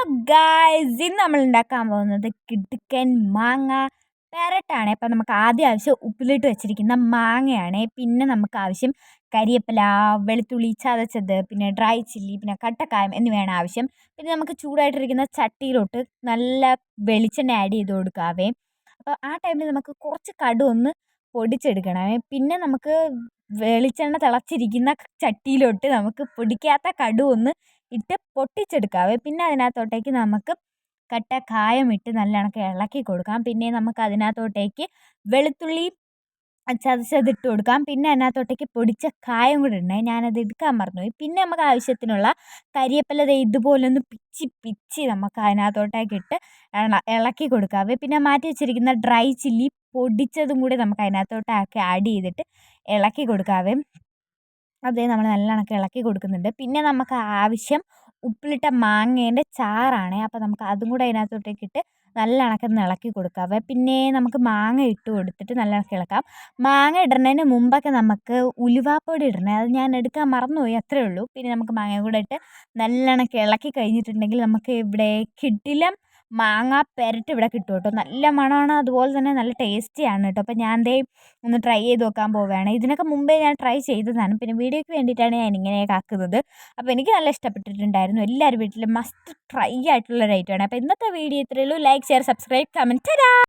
Hello guys ഇന്ന് നമ്മൾ ഉണ്ടാക്കാൻ പോകുന്നത് കിടുക്കൻ മാങ്ങ പെരട്ടാണ്. അപ്പം നമുക്ക് ആദ്യം ആവശ്യം ഉപ്പിലിട്ട് വെച്ചിരിക്കുന്ന മാങ്ങയാണ്. പിന്നെ നമുക്ക് ആവശ്യം കരിയേപ്പില വെളുത്തുള്ളി ചതച്ചത് പിന്നെ ഡ്രൈ ചില്ലി പിന്നെ കട്ടക്കായം എന്നിവയാണ് ആവശ്യം. പിന്നെ നമുക്ക് ചൂടായിട്ടിരിക്കുന്ന ചട്ടിയിലോട്ട് നല്ല വെളിച്ചെണ്ണ ആഡ് ചെയ്ത് കൊടുക്കാവേ. അപ്പോൾ ആ ടൈമിൽ നമുക്ക് കുറച്ച് കടുവൊന്ന് പൊടിച്ചെടുക്കണമേ പിന്നെ നമുക്ക് വെളിച്ചെണ്ണ തിളച്ചിരിക്കുന്ന ചട്ടിയിലോട്ട് നമുക്ക് പൊടിക്കാത്ത കടു ഒന്ന് ഇട്ട് പൊട്ടിച്ചെടുക്കാവേ പിന്നെ അതിനകത്തോട്ടേക്ക് നമുക്ക് കട്ട കായം ഇട്ട് നല്ല കണക്ക് ഇളക്കി കൊടുക്കാം. പിന്നെ നമുക്ക് അതിനകത്തോട്ടേക്ക് വെളുത്തുള്ളി ചതച്ചതിട്ട് കൊടുക്കാം. പിന്നെ അതിനകത്തോട്ടേക്ക് പൊടിച്ച കായം കൂടെ ഇടണേ. ഞാനത് എടുക്കാൻ മറന്നുപോയി. പിന്നെ നമുക്ക് ആവശ്യത്തിനുള്ള കരിയപ്പല്ല ഇതുപോലെ ഒന്ന് പിച്ചി പിച്ചി നമുക്ക് അതിനകത്തോട്ടേക്ക് ഇട്ട് ഇളക്കി കൊടുക്കാവേ പിന്നെ മാറ്റി വെച്ചിരിക്കുന്ന ഡ്രൈ ചില്ലി പൊടിച്ചതും കൂടി നമുക്ക് അതിനകത്തോട്ടൊക്കെ ആഡ് ചെയ്തിട്ട് ഇളക്കി കൊടുക്കാവേ. അതേ നമ്മൾ നല്ല കണക്ക് ഇളക്കി കൊടുക്കുന്നുണ്ട്. പിന്നെ നമുക്ക് ആവശ്യം ഉപ്പിലിട്ട മാങ്ങേന്റെ ചാറാണ്. അപ്പോൾ നമുക്ക് അതും കൂടെ അതിനകത്തോട്ടേക്ക് ഇട്ട് നല്ല കണക്കൊന്ന് ഇളക്കി കൊടുക്കാവേ. പിന്നെ നമുക്ക് മാങ്ങ ഇട്ട് കൊടുത്തിട്ട് നല്ല കണക്ക് ഇളക്കാം. മാങ്ങ ഇടുന്നതിന് മുമ്പൊക്കെ നമുക്ക് ഉലുവാപ്പൊടി ഇടണേ. അത് ഞാൻ എടുക്കാൻ മറന്നുപോയി അത്രയേ ഉള്ളൂ പിന്നെ നമുക്ക് മാങ്ങ കൂടെ ഇട്ട് നല്ല കണക്ക് ഇളക്കി കഴിഞ്ഞിട്ടുണ്ടെങ്കിൽ നമുക്ക് ഇവിടെ കിടിലം മാങ്ങ പെരട്ട് ഇവിടെ കിട്ടും കേട്ടോ. നല്ല മണമാണ് അതുപോലെ തന്നെ നല്ല ടേസ്റ്റിയാണ് കേട്ടോ. അപ്പോൾ ഞാൻ ദേ ഒന്ന് ട്രൈ ചെയ്ത് നോക്കാൻ പോവുകയാണ്. ഇതിനൊക്കെ മുമ്പേ ഞാൻ ട്രൈ ചെയ്തതാണ്. പിന്നെ വീഡിയോയ്ക്ക് വേണ്ടിയിട്ടാണ് ഞാൻ ഇങ്ങനെയൊക്കെ ആക്കുന്നത്. അപ്പോൾ എനിക്ക് നല്ല ഇഷ്ടപ്പെട്ടിട്ടുണ്ടായിരുന്നു. എല്ലാവരും വീട്ടിലും മസ്റ്റ് ട്രൈ ആയിട്ടുള്ള ഒരു ഐറ്റമാണ് അപ്പോൾ ഇന്നത്തെ വീഡിയോ ഇത്രയേ ഉള്ളൂ. ലൈക്ക് ഷെയർ സബ്സ്ക്രൈബ് കമന്റ് തരാം